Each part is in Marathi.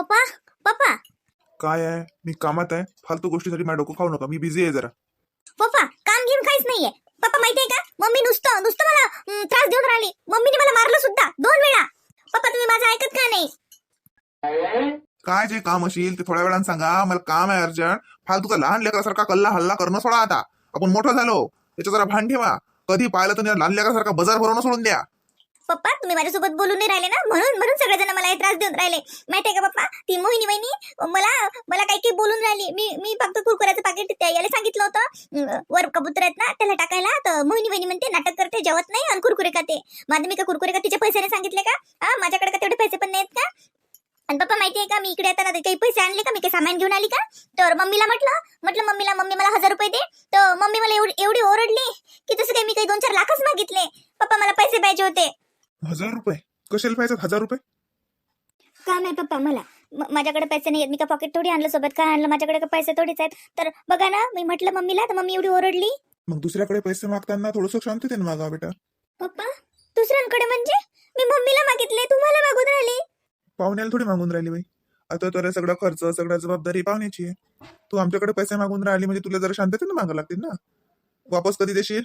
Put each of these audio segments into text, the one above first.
पप्पा पप्पा. काय आहे? मी कामात आहे. फालतू गोष्टीसाठी माझं डोकं खाऊ नका. मी बिझी आहे जरा. पप्पा काम घेऊन काहीच नाहीये. पप्पा माहितीये का? मम्मी नुसतं नुसतं मला त्रास देऊन राहिली. मम्मीने मला मारलं सुद्धा दोन वेळा. पप्पा तुम्ही माझं ऐकत का नाही? काय जे काम असेल ते थोड्या वेळानं सांगा. मला काम आहे अर्जंट. फालतूचा लहान लेकरासारखा कल्ला हल्ला करणं सोडा आता. आपण मोठं झालो. त्याच्या जरा भान ठेवा. कधी पाहिलं तर या लहान लेकरासारखा बाजार भरवणं सोडून द्या. पप्पा तुम्ही माझ्यासोबत बोलून नाही राहिले ना? म्हणून म्हणून सगळेजण मला हे त्रास देऊन राहिले. माहितीये का पप्पा? ती मोहिनी वहिनी मला मला काही काही बोलून राहिली. मी मी फक्त कुरकुऱ्याचं पाकिट त्या याला सांगितलं होतं. वर कबूतर आहेत ना त्याला टाकायला. तर मोहिनी वहिनी म्हणते नाटक करते जेवत नाही आणि कुरकुरे खाते. माझं मी का कुरकुरे का तिच्या पैशाने सांगितले का? हा माझ्याकडे का तेवढे पैसे पण नाहीत का? आणि पप्पा माहितीये का मी इकडे येताना काही पैसे आणले का? मी काही सामान घेऊन आली का? तर मम्मीला म्हटलं म्हटलं मम्मीला मम्मी मला हजार रुपये दे. तर मम्मी मला एवढी एवढी ओरडली की तसं काही मी काही दोन चार लाखच मागितले. पप्पा मला पैसे पाहिजे होते. हजार रुपये? कशाला पाहिजे हजार रुपये? काम आहे पप्पा मला. माझ्याकडे पैसे नाही आहेत मी का पॉकेट थोडी आणलं? सोबत काय आणलं? माझ्याकडे का पैसे थोडीच आहेत? तर बघा ना मी म्हटलं मम्मीला तर मम्मी एवढी ओरडली. मग दुसऱ्याकडे पैसे मागताना थोडंसं शांततेने मागा बेटा. पप्पा दुसऱ्यांकडे म्हणजे? मी मम्मीला मागितले तुम्हाला मागून राहिली. पाहुण्याला थोडी मागून राहिली बाई. आता तर सगळा खर्च सगळ्या जबाबदारी पाहुण्याची आहे. तू आमच्याकडे पैसे मागून राहिली म्हणजे तुला जरा शांततेने मागा लागतील ना? वापस कधी देशील?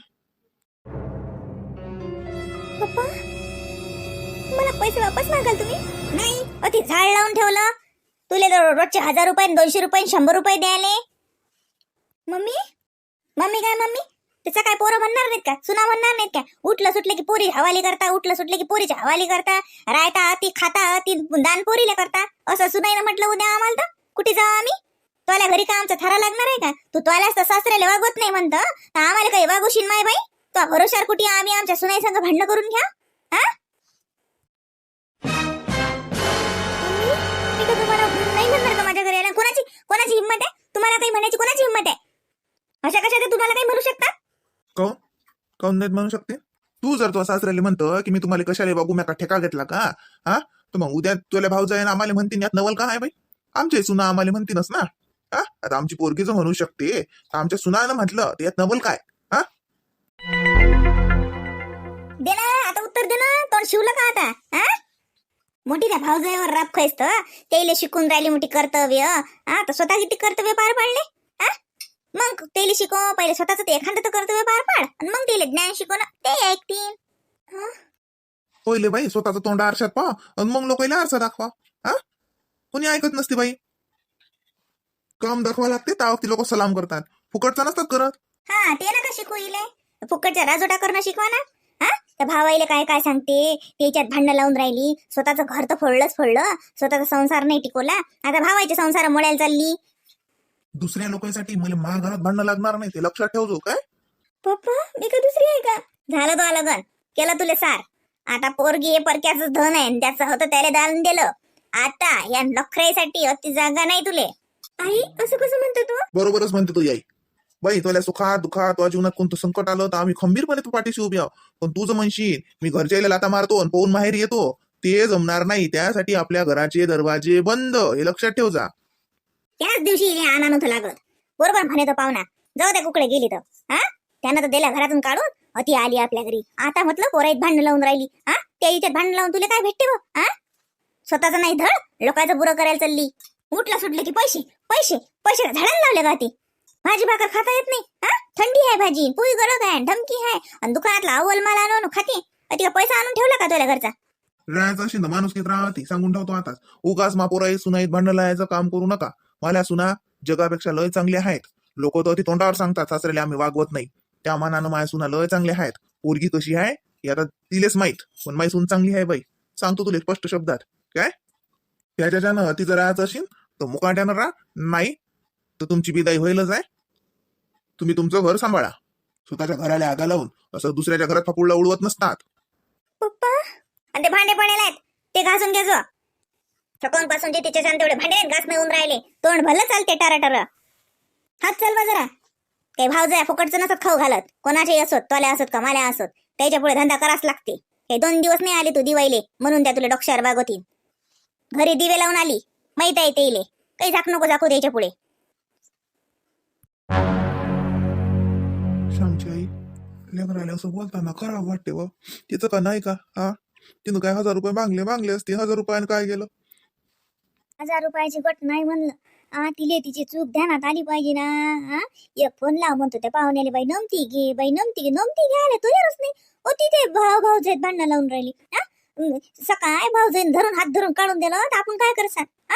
पैसे वापस मागाल तुम्ही? नाही. अ ते झाड लावून ठेवलं. तुले तर रोजचे हजार रुपये दोनशे रुपये शंभर रुपये द्यायले. मम्मी? मम्मी काय मम्मी? त्याचा काय पोरं म्हणणार नाहीत का? सुना म्हणणार नाहीत का? उठलं सुटलं की पोरी हवाली करता उठलं सुटलं की पोरीची हवाली करता रायता ती खाता ती दान पोरीला करता. असं सुनाईनं म्हटलं उद्या आम्हाला तर. कुठे जाऊ आम्ही? तुला घरी का आमचा थारा लागणार आहे का? तू तुलाच तर सासऱ्याला वागवत नाही म्हणतं. तर आम्हाला काही वागवशील माय बाई? तो भरोशार कुठे आम्ही आमच्या सुनाई संग भांडणं करून घ्या. हा? माझ्या घरी यायला कोणाची कोणाची हिंमत आहे? तुम्हाला काही म्हणायची कोणाची हिंमत आहे? अशा कशा ते तुम्हाला काही म्हणू शकता? काऊन? काऊन नाहीत म्हणू शकते? तू जर तो सासऱ्याला म्हणतो की मी तुम्हाला कशाला बाबू मी का ठेका घेतला का? हा? तर मग उद्या तुला भाऊ जाईन आम्हाला म्हणतीन यात नवल का आहे बाई? आमच्या सुना आम्हाला म्हणतीनच ना. हा? आता आमची पोरगी जर म्हणू शकते आमच्या सुनानं म्हटलं तर यात नवल काय? हा? दे ना आता उत्तर दे ना तोंड शिवलं का आता? हा? मोठी त्या भाऊजाईवर राप खायस्त त्याला शिकून राहिली मोठी कर्तव्य. हा तर स्वतः किती कर्तव्य पार पाडले? हा? मग त्याला शिकव पहिले स्वतःच ते एखादं तर कर्तव्य पार पाड. आणि मग त्याला ज्ञान शिकवणं ते ऐकतील? पहिले बाई स्वतःचं तोंड आरशात पहा आणि मग लोकांना आरसा दाखवा. हा? कोणी ऐकत नसते बाई. काम दाखवा लागते ताव ती लोक सलाम करतात. फुकटचा नसतात करत. हा ते नका शिकू इले. फुकटच्या राजोटा करणं शिकवा ना. त्या भावाईले काय काय सांगते? त्याच्यात भांडणं लावून राहिली. स्वतःचं घर तर फोडलंच फोडलं. स्वतःचा संसार नाही टिकवला. आता भावाईच्या संसार मोडायला चालली. दुसऱ्या लोकांसाठी मला महाघरात भांडणं लागणार नाही ते लक्षात ठेवतो काय? पप्पा मी का दुसरी आहे का? झालं तो लग्न केलं तुले सार. आता पोरगी हे परक्याच धन आहे. आणि त्याचं होतं त्याला दान दिलं. आता या नखऱ्यासाठी अति जागा नाही तुले. आई असं कसं म्हणतो तू? बरोबरच म्हणते तू याई बाई तुला सुखात दुखात तुझ्या जीवनात कोणतं संकट आलं तर आम्ही खंबीरपणे तू पाठीशी उभी आहो. पण तू जर म्हणशील मी घरच्या लाता मारतो आणि पाहून माहेर येतो ते जमणार नाही. त्यासाठी आपल्या घराचे दरवाजे बंद. हे लक्षात ठेव जा. त्याच दिवशी हिने आणा लागत बरोबर म्हणे तो पाहुणा. जाऊ त्या कुकडे गेली तर हा? त्यानं तर दिल्या घरातून काढून. अति आली आपल्या घरी. आता म्हटलं पोराईत भांडण लावून राहिली. हा? त्या इथे भांडण लावून तुला काय भेटते बघ हा? स्वतःचं नाही धड लोकांचं बुरं करायला चालली. उठला सुटले की पैसे. पैसे. पैसे झाडांना लावले का ती भाजी भाकर खाता येत नाही हा? थंडी आहे भाजी पोळी गरज आहे धमकी आहे. आणि दुकानातला अव्वल माल आणून खाते. तिला पैसा आणून ठेवला का तुला घरचा? राहायचं असेल तर माणूस घेत राहते सांगून ठेवतो आताच उगाच मापोराई सुनाईत भांडण लावायचं काम करू नका. मला सुना जगापेक्षा लय चांगले आहेत. लोक तर ती तोंडावर सांगतात सासऱ्याला आम्ही वागवत नाही. त्या मानानं माझ्या सुना लय चांगले आहेत. पोरगी कशी आहे हे आता तिलेच माहीत. पण माई सून चांगली आहे बाई. सांगतो तुले स्पष्ट शब्दात. काय? त्याच्यानं ती जर राहायचं असेल तर मुकाट्यानं राहा. नाही तर तुमची बिदाई होईलच आहे. तुम्ही तुमचं घर सांभाळा. स्वतःच्या घराला आगा लावून असं दुसऱ्याच्या घरात फपुळला उडवत नसतात. पप्पा आणि ते भांडे पडेल आहेत. ते घासून घ्यायचो थकवून पासून जे तिच्या तेवढे भांडे घास होऊन राहिले. तोंड भलं चालते टारा टारा हात चालवा जरा. काही भाव जाय फुकटचं नसत खाऊ घालत. कोणाचे असत तोल्या असत का माल्या असत. त्याच्या पुढे धंदा कराच लागते. हे दोन दिवस नाही आले तू दिवायले म्हणून त्या तुला डोक्यावर बागवतील घरी दिवे लावून आली. माहीत आहे ते इले. काही झाक नको झाकू द्यायच्या पुढे श्यामची आई लेकराला असं बोलताना खराब वाटते व. तिचं का नाही का? हा? तिनं काय हजार रुपये मागले? मागले असते. हजार रुपयानं काय गेलं हजार रुपयाची गट नाही म्हणलं. आ तिले तिची चूक ध्यानात आली पाहिजे ना. हा? एक फोन लाव म्हणतो त्या पाहुण्याला. बाई नमती घे. बाई नमती घे. नमती घ्यायला तुझ्यावरच नाही. ओ तिथे भाव भाऊ जाईत भांडणं लावून राहिली. हा? अं, सकाळ भाऊ धरून हात धरून काढून दिलं तर आपण काय करसान? हा?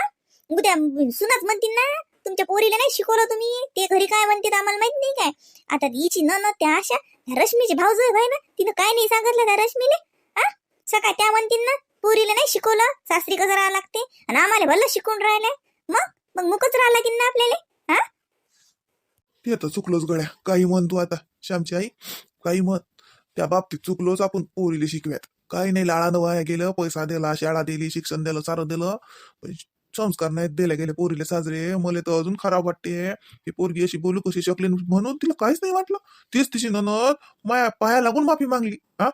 उद्या सुनाच म्हणतील ना. तुमच्या पोरीला नाही शिकवलं तुम्ही? ते घरी काय म्हणते आम्हाला माहीत नाही काय? आता हिची न त्या अशा त्या रश्मीची भाऊजय भाई ना तिनं काय नाही सांगितलं त्या रश्मीने हा सकाळ त्या म्हणतील ना पोरीला नाही शिकवलं सासरी कसं राहावं लागते? आणि आम्हाला भल्ल शिकून राहिले मग? मग मुकच राहावं लागेल ना आपल्याला? ते तर चुकलोच गड्या. काही म्हण तू आता श्यामची आई. काही म्हण. त्या बाबतीत चुकलोच आपण पोरीला शिकव्यात. काही नाही लाळानं वाया गेलं पैसा दिला शाळा दिली शिक्षण दिलं सारं दिलं. संस्कार नाही दिले गेले पोरीले साजरे. मला तर अजून खराब वाटते. ही पोरगी अशी बोलू कशी शकली म्हणून तिला काहीच नाही वाटलं. तीच तिची ननद माया पाया लागून माफी मागली. हा?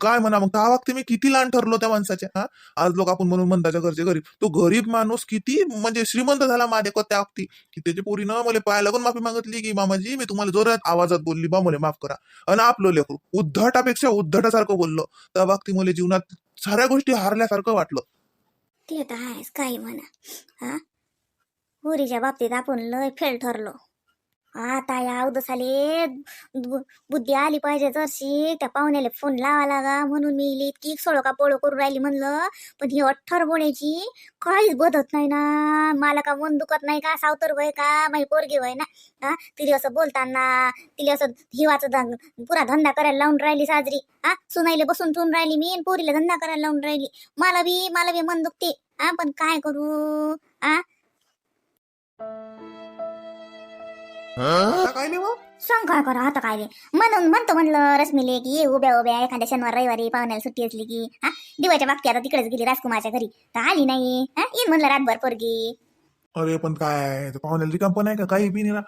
काय म्हणा मग त्या वागते मी किती लहान ठरलो त्या माणसाच्या. हा? आज लोक आपण म्हणून म्हणताच्या घरचे गरीब. तो गरीब माणूस किती म्हणजे श्रीमंत झाला माझ्या त्या अगदी. की त्याच्या पोरीनं मला पाया लागून माफी मागितली की मामाजी मी तुम्हाला जोरात आवाजात बोलली बा मला माफ करा. आणि आपलं लेकरू उद्धटापेक्षा उद्धटासारखं बोललो. त्या बाबती मला जीवनात साऱ्या गोष्टी हारल्यासारखं वाटलं. ते तर आहेच काही म्हणा हा? पोरीच्या बाबतीत आपण लय फेल ठरलो. आता या साले बुद्धी आली पाहिजे जरशी. त्या पाहुण्याला फोन लावा लागा म्हणून मी इली इतकी सोळो का पोळो करून राहिली म्हणलं. पण ही अठ्ठर बोण्याची काहीच बदत नाही ना. मला का मन दुखत नाही का? सावतर वय का? माझी पोरगी वय ना? हा? तिला असं बोलताना तिला असं हिवाचा पुरा धंदा करायला लावून राहिली साजरी. हा? सुनाईला बसून ठेवून राहिली मी आणि पोरीला धंदा करायला लावून राहिली. मला बी मला बी मन दुखते. हा? पण काय करू? हा? आता काय नाही सांग काय करा आता काय म्हणून म्हणतो म्हणलं रश्मीले की ये उभ्या उभ्या एखाद्या शनिवार रविवारी पाहुण्याला सुट्टी असली की हा? दिवाळीच्या बाबती आता तिकडेच गेली राजकुमारच्या घरी. तर आली नाही हा? येईन म्हणलं रातभर पोरगी. अरे पण काय? पाहुण्याला रिकाम पण आहे का? काही बी नाही ना.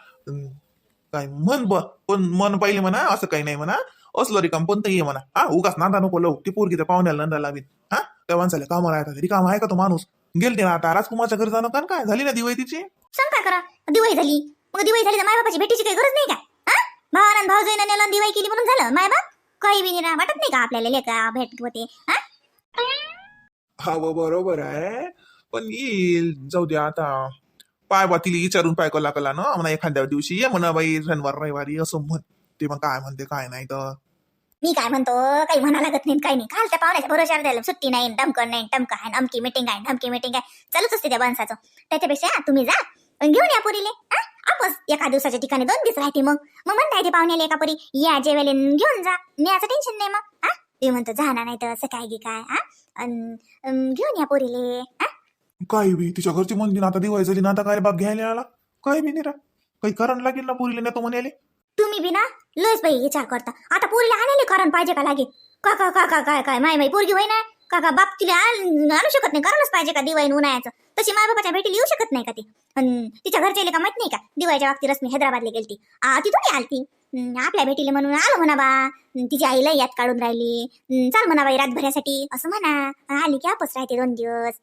काय मन ब पण मन पाहिले म्हणा असं काही नाही म्हणा. असलं रिकाम पण तर ये म्हणा. हा उगाच नांदा नको लव. ती पोरगी त्या पाहुण्याला नंदा लावीत हा? त्या माणसाला कामं राहतात रिकाम आहे का तो माणूस? गेलते ना आता. राजकुमारच्या घरी जाणं कारण काय? झाली ना दिवाळी तिची? सांग काय करा. दिवाळी झाली. मग दिवाळी झाली तर मायबापाची भेटीची काही गरज नाही का? हा? भावानं भाऊ जाईन नेलं दिवाळी केली म्हणून झालं मायबाप काही बी नाही वाटत नाही का आपल्याला लेका भेट होते? हा? बरोबर आहे. पण येईल. जाऊ द्या आता. पाय बा तिला विचारून पाय कला कला ना. म्हणा एखाद्या दिवशी ये म्हणा बाई शनिवार रविवारी असं म्हण. ते मग काय म्हणते काय नाही तर. मी काय म्हणतो? काही म्हणा लागत नाही काही नाही. काल त्या पाहुण्याच्या भरोशावर द्यायला सुट्टी नाही डमकन नाही टमका आहे अमकी मिटिंग आहे धमकी मिटिंग आहे. चालूच असते त्या माणसाचं. त्याच्यापेक्षा तुम्ही जा घेऊन या पुरीले हा? आपस एका दिवसाच्या ठिकाणी दोन दिवस राहते मग. मग म्हणता येते पाहुण्याला एका पुरी? या जेवेले घेऊन जा. न्याचं टेन्शन नाही मग. हा? ते म्हणतो जाणार नाही तर असं काय गी काय. हा? अन- अन घेऊन या पुरीले. हा? काही बी तिच्या घरची म्हणते ना आता दिवाळी झाली ना आता काय बाप घ्यायला आला? काही बी नाही रा. काही कारण लागेल ना पुरीला नेतो म्हणाले तुम्ही बी ना लयच बाई विचार करता. आता पोरीला आणायला कारण पाहिजे का लागे? का का का का काय काय माय माई पोरगी होय ना का बाप तिला आणू शकत नाही. करायलाच पाहिजे का दिवाळी उन्हाळ्याचं? तशी माय बाबाच्या भेटीला येऊ शकत नाही का ती? तिच्या घरच्या का माहीत नाही का? दिवाळीच्या बाबतीत रश्मी हैदराबादला गेलती. तिथून आलती? आपल्या भेटीला म्हणून आलो म्हणा बा. तिची आईला यात काढून राहिली. चाल म्हणा बाई रातभरासाठी. असं म्हणा. आली की आपस राहते दोन दिवस.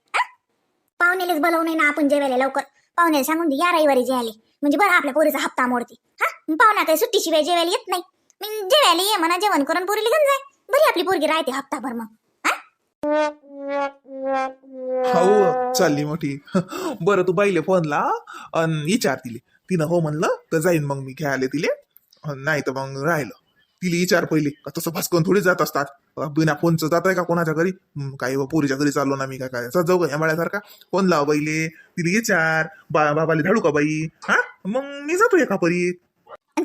पाहुण्यालाच बोलवू नाही ना आपण जेवायला लवकर. पाहुण्याला सांगून दे या रविवारी जेवायला म्हणजे बरं आपल्या पोरीचा हप्ता मोडते. हा? पाहुणा काही सुट्टीशिवाय जेवायला येत नाही. मी जेवायला ये म्हणा जेवण करून पोरीला घेऊन जाय. बरी आपली पोरगी राहते हप्ताभर मग. हो चालली मोठी. बरं तू बाईले फोनला अन विचार तिले. तिनं हो म्हणलं तर जाईन मग मी घ्यायला तिले. अन नाही तर मग राहिलं. तिले विचार पहिले. का तसं भास्कन थोडी जात असतात? बिना फोनचं जात आहे का कोणाच्या घरी? हं, काही हो, पोरीच्या घरी चाललो ना मी काय काय? चल जाऊ का यामाळ्यासारखा फोन लाव बाईले. तिला विचार बा बाबाले धाडू का बाई? हा? मग मी जातो एका परी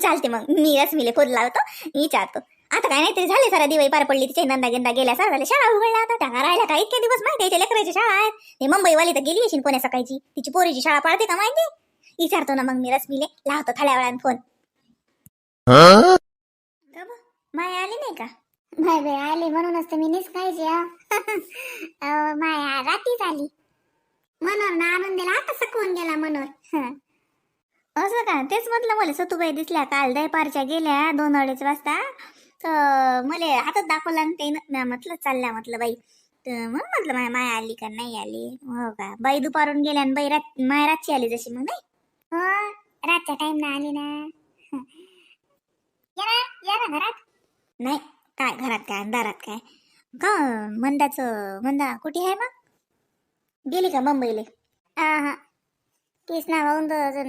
चालते मग. मी मिले फोन लावतो विचारतो. आता काय नाही तरी झाले सारा दिवाळी पार पडली तिच्या नंदा गेंदा गेल्या सारा झाले. शाळा उघडल्या आता. त्या राहिल्या का? इतके दिवस माहिती आहे लेकराची शाळा? आहेत ते मुंबईवाली तर गेली असेल कोण्या सकाळची. तिची पोरीची शाळा पाळते का माहिती? विचारतो ना मग मी रश्मीले. लावतो थोड्या वेळानं फोन माया आली नाही का? बाय बाय आली. म्हणूनच तर मी निसकायची माया रात्रीच आली. मनोर ना आणून दिला. आता सकवून गेला मनोर असं का? तेच म्हटलं मला सतुबाई दिसल्या काल. दयपारच्या गेल्या दोन अडीच वाजता. तर मला हातात दाखवला आणि ते म्हटलं चालल्या म्हटलं बाई. तर मग म्हटलं माय माय आली का? नाही आली. हो का? बाई दुपारून गेल्या आणि बाई रात माय रातची आली जशी मग नाही? हो? रातच्या टाइम ना आली ना? या ना या ना घरात. नाही काय घरात काय दारात काय? का मंदाचं मंदा कुठे आहे मग? गेली का मुंबईले? हा हा. तेच ना भाऊन तर अजून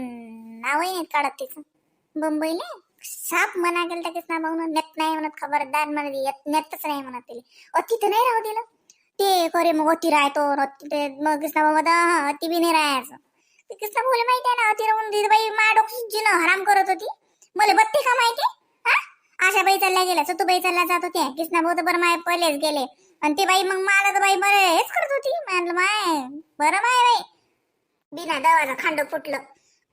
नावही नाहीत काढत तिचं. मुंबईला? साप म्हणा केलं तर किस ना भाऊन नेत नाही म्हणत खबरदार म्हणत येत नेतच नाही म्हणत तिला. अति तर नाही राहू दिलं. ते करे मग अति राहतो अति ते मग कृष्णा भाऊ म्हणत अति बी नाही राहायचं. ते कृष्णा भाऊला माहिती आहे ना अति राहून दिदी बाई मा डोकं जिनं हराम करत होती. मला बत्ती का माहिती? हा? आशा बाई चालल्या गेल्या सतू बाई चालल्या जात होत्या. कृष्णा भाऊ तर बरं माय पहिलेच गेले. आणि ते बाई मग मला तर बाई बरं हेच करत होती. म्हणलं माय बरं माय बाई. बिना दवाचं खांड फुटलं.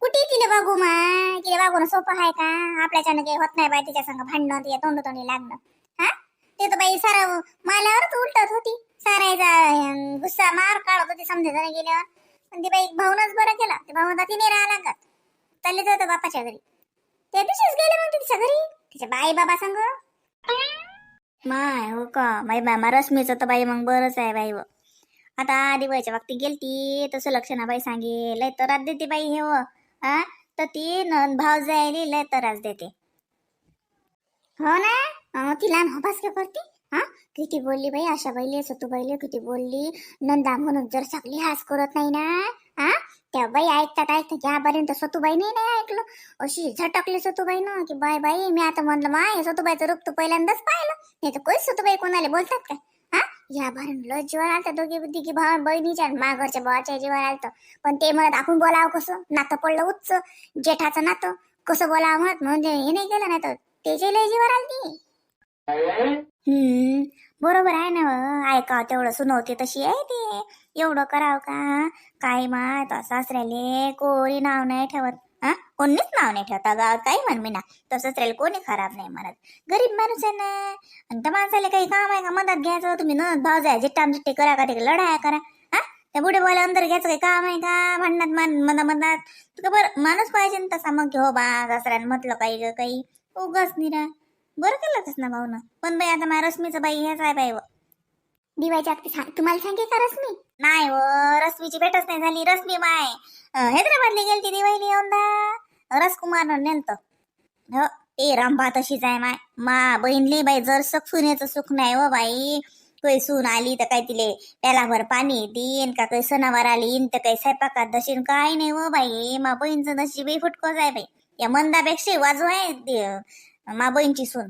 कुठे तिला बघू मा तिला बघून सोपं आहे का? आपल्याच्यानं काही होत नाही बाई तिच्या संग भांडणं तिच्या तोंड तोंडी लागणं. हा? ते तर बाई सारा माल्यावरच उलटत होती. सारायचा गुस्सा मार काढत होती समजायचं गेल्यावर. पण ती बाई भाऊनच बरं केला. ते भाऊ तिने नाही राहा लागत चालले जातो बापाच्या घरी. त्या दिवशीच गेले मग तिच्या घरी. तिच्या बाई बाबा संग. माय हो का? बाई बाबा रश्मीचं तर बाई मग बरंच आहे बाई व. आता दिवाळीच्या बाबतीत गेलती तसं लक्षणा बाई सांगेल. लय तरात देते बाई हे हो हा तर ती न भाव जायली लय त्रास देते. हो ना? अं, ती लहान हबास का करते? हा? किती बोलली बाई आशा बाईले सतू बाईले किती बोलली. नंदा म्हणून जर चांगली हास करत नाही ना? हा? त्या बाई ऐकतात ऐकतात यापर्यंत सतूबाईने नाही ऐकलं. अशी झटकली सतूबाई ना की बाय बाई मी आता म्हणलं माय सतूबाईचं रूप तू पहिल्यांदाच पाहिलं. नाही तर कोणी सतूबाई कोणाला बोलतात काय? या भरून लय आलं तर दोघी बुद्धी भाव बहिणीच्या माघरच्या भावाच्या जीवर आलतं. पण ते म्हणत आपण बोलावं कसं? नातं पडलं उच्च. जेठाचं नातं कसं बोलावं म्हणत? म्हणजे हे नाही केलं नाही तर त्याचे लय जीवर आलती. हम्म बरोबर आहे ना व. ऐकावं तेवढं सुनवते तशी आहे ते. एवढं करावं का? काय मा सासऱ्याले कोरी नाव नाही ठेवत. हा कोणीच नाव नाही ठेवता गावात काही म्हण मी ना तसंच राहील कोणी खराब नाही म्हणत गरीब माणूस आहे ना आणि त्या माणसाला काही काम आहे का मदत घ्यायचं तुम्ही न भाव जाय जिट्टा जिट्टे करा का ते लढाया करा हा त्या बुढे बोला अंदर घ्यायचं काही काम आहे का म्हणण्यात मान मना मनात तुका बरं माणूस पाहिजे ना तसा मग घेऊ बा सासऱ्यानं म्हटलं काही ग काही उगाच निरा बरं केलंच ना भाऊ ना पण बाई आता माझ्या रश्मीचं बाई हेच आहे बाई व दिवाळीच्या सांग तुम्हाला सांगे का रश्मी नाही व रश्मीची भेटच नाही झाली रश्मी माय. हैदराबादली हैदराबादला गेलती दिवाळीला यंदा. रसकुमार नेलत. हो ए रामबा तशीच आहे माय. मा बहीणली बाई जर सख सुनेचं सुख नाही व बाई. काही सून आली तर काय तिले त्यालाभर पाणी देईन का काही सणावार आली तर काही स्वयंपाकात दशीन काय नाही व बाई. मा बहीणचं नशीबही फुटकोच आहे बाई. या मंदापेक्षा वाजू आहे मा बहीणची सून.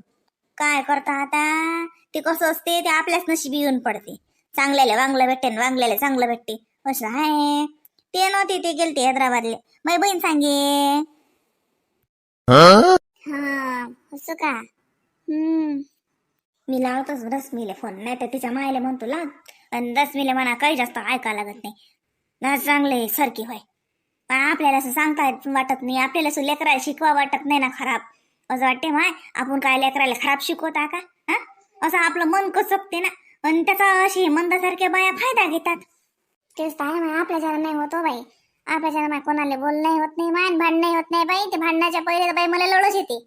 काय करता आता? ते कसं असते? ते आपल्याच नशिबी येऊन पडते. चांगल्याला वांगलं भेटते न वांगल्याला चांगलं भेटते. असं आहे ते नव्हते ते गेलते हैदराबादले. माझी बहीण सांगे. हा? असं का? हम्म. मी लावतोच रश्मीले फोन नाही तर तिच्या मायले म्हणतो लाव. आणि रश्मीले म्हणा काही जास्त ऐका लागत नाही. ना चांगले सरकी होय. पण आपल्याला असं सांगता वाटत नाही. आपल्याला असं लेकराला शिकवा वाटत नाही ना खराब. असं वाटते माय. आपण काय लेकराला खराब शिकवता का? हा? असं आपलं मन कसकते ना. आणि त्याचा अशी मंदासारख्या बाया फायदा घेतात. तेच तर आहे ना आपल्या जरा नाही होतो हो बाई. आपल्या जरा कोणाला बोलणं होत नाही मान भांड नाही होत नाही बाई. ते भांडणाच्या पहिले तर बाई मला लोळच येते.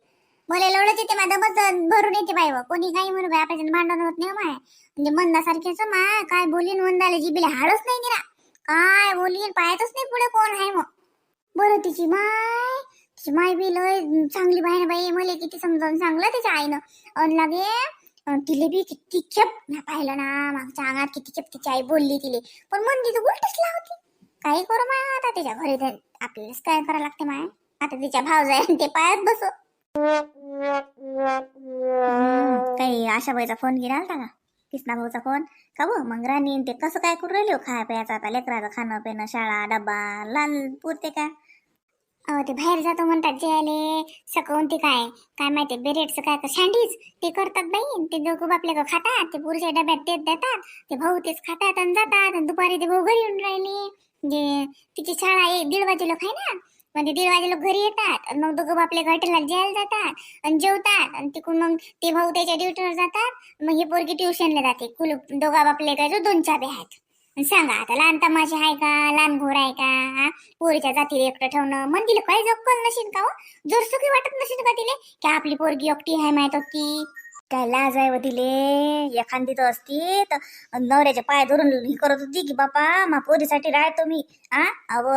मला लोळच येते माझं बस भरून येते बाई कोणी काही म्हणू बाई आपल्या भांडण होत नाही हो माय. म्हणजे मंदासारखेच हो मा. काय बोलीन मंदाला जिबीला हाडच नाही निरा काय बोलीन पाहतच नाही पुढे कोण आहे मग बरं तिची माय. तिची माय बी लय चांगली बाई ना बाई. मला किती समजावून सांगलं तिच्या आईनं. अन लागे तिले बी किती खेप ना पाहिलं ना. मागच्या अंगात किती खेप तिची आई बोलली तिले. पण मन तिचं उलटच लावते. काही करू माय आता तिच्या घरी आपल्यालाच काय करावं लागते माय? आता तिच्या भाव जाय ते पायात बसो. काही आशाबाईचा फोन गिरा होता का? कृष्णा भाऊचा फोन का बो मग राणी ते कसं काय करू राहिले हो खाय प्यायचं आता लेकराचं खाणं पिणं शाळा डब्बा लाल पुरते का? अहो ते बाहेर जातो म्हणतात जेले सकवून ते काय? काय माहिती बेरेटचं काय का सँडविच ते करतात बाई ते दोघं आपल्या खातात ते पुरुषा डब्यात तेच देतात ते भाऊ तेच खातात आणि जातात आणि दुपारी ते भाऊ घरी येऊन राहिले. जे तिची शाळा एक दीड वाजे लोक आहे ना म्हणजे दीड वाजे लोक घरी येतात आणि मग दोघं बापले हॉटेलला जायला जातात आणि जेवतात आणि तिकडून मग ते भाऊ त्याच्या ड्युटीवर जातात मग हे पोरगी ट्युशनला जाते. कुलूप दोघा बापले काय जो दोन चाबे आहेत. सांगा आता लहान तमाशा आहे का? लहान घोर आहे का? हा? पोरीच्या जातीला एकटं ठेवणं. मन तिला काही जक्कल नशील का हो? जोर सुखी वाटत नसेल का तिले? की आपली पोरगी एकटी आहे माहीत होती? काय लाज आहे व तिले? एखादी तर असती तर नवऱ्याचे पाय धरून ही करत होती की बापा मा पोरीसाठी राहतो मी. आ? अव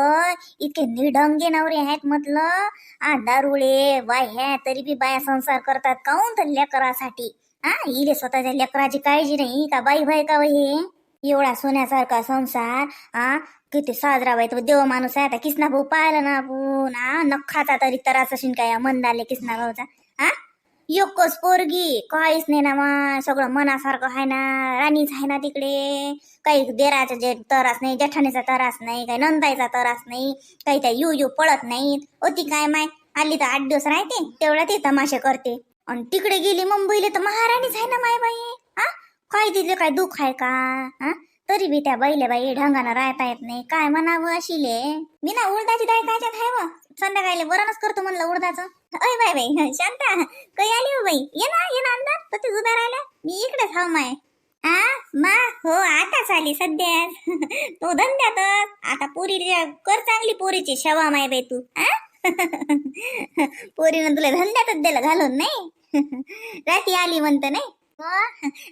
इतके निढंगे नवरे आहेत म्हटलं. आ दारुळे बाय ह्या तरी बी बाया संसार करतात. काऊन तर लेकरासाठी? हा इले स्वतःच्या लेकराची काळजी नाही का? बाई बाई का व हे? एवढा सोन्यासारखा संसार आ? किती साजरा बाई तो देव माणूस आहे. आता किसना भाऊ पाहिला ना आपण हा नखाचा तरी तरास असेल काय मंदाले किसना भाऊचा. हा योकच पोरगी काहीच नाही ना मग सगळं मनासारखं आहे ना राणीच आहे ना तिकडे. काही देराचा जे तरास नाही जठाणीचा तरास नाही काही नंदाईचा तरास नाही काही त्या यू यू पळत नाहीत. होती काय माय? आली तर आठ दिवस राहते तेवढा ते तमाशे करते. आणि तिकडे गेली मुंबईला तर महाराणीच आहे ना माय बाई. काय तिथे काय दुःख आहे का? हा? तरी बी त्या बैले बाई ढंगानं राहता येत नाही. काय म्हणावं अशिले? मी ना उडदाची दाय कायच्यात आहे व. संध्याकाळी बरंच करतो म्हणलं उडदाचं. अय बाय बाई शांता काही आली हो बाई? ये ना ये ना अंदाज तर ती उभ्या राहिल्या मी इकडेच हाव माय. आ? मा? हो आताच आली सध्या. तो धंद्यातच आता पोरी कर चांगली पोरीची शवा माय बाई तू. आ? पोरीनं तुला धंद्यातच दिलं घालून नाही. राती आली म्हणत नाही. हो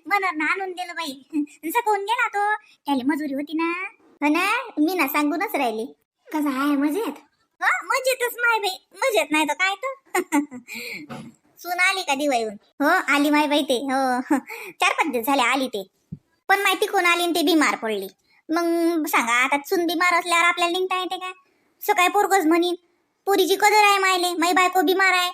म्हणून आणून दिलं बाई. सकवून गेला तो. त्याला मजुरी होती ना. हो ना मी ना सांगूनच राहिली. कसं आहे मजेत? हो मजेतच माय बाई. मजेत नाही तर काय तर. सून आली का दिवाळीहून? हो आली माय बाई ते. हो. चार पाच दिवस झाले आली ते. पण माहिती कोण आली ते बिमार पडली. मग सांगा आता सून बिमार असल्यावर आपल्याला निघता येते का? सकाळी पोरगच म्हणीन पोरीची कदर आहे मायले. माई बायको बिमार आहे.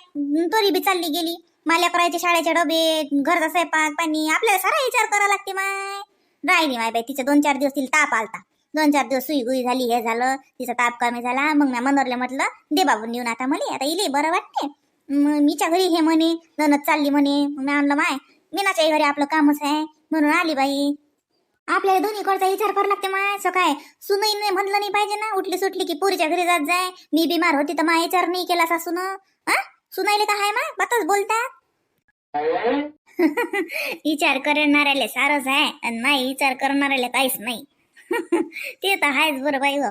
तरी बी चालली गेली. माल्या करायचे शाळेचे डबे घरचा स्वयंपाक पाणी आपल्याला सारा विचार करावा लागते माय. राहिली माय बाई तिचे दोन चार दिवस तिला ताप आलता. दोन चार दिवस सुई गुई झाली हे झालं तिचा ताप कमी झाला. मग मी मनोरले म्हटलं दे बाबून येऊन आता मला आता इले बरं वाटते. मग मीच्या घरी हे म्हणे ननद चालली म्हणे. मग मी आणलं माय मीनाच्या घरी आपलं कामच आहे. म्हणून आली बाई. आपल्याला दोन्हीकडचा विचार करावा लागते माय. सकाळ सुनई नाही म्हणलं नाही पाहिजे ना उठली सुटली की पुरीच्या घरी जात जाय. मी बिमार होती तर मा विचार नाही केला सासून. सुनायले का हाय मा बातच बोलतात विचार करणाऱ्याला सारच आहे आणि नाही विचार करणाऱ्याला काहीच नाही. ते तर आहेच बरं बाई हो.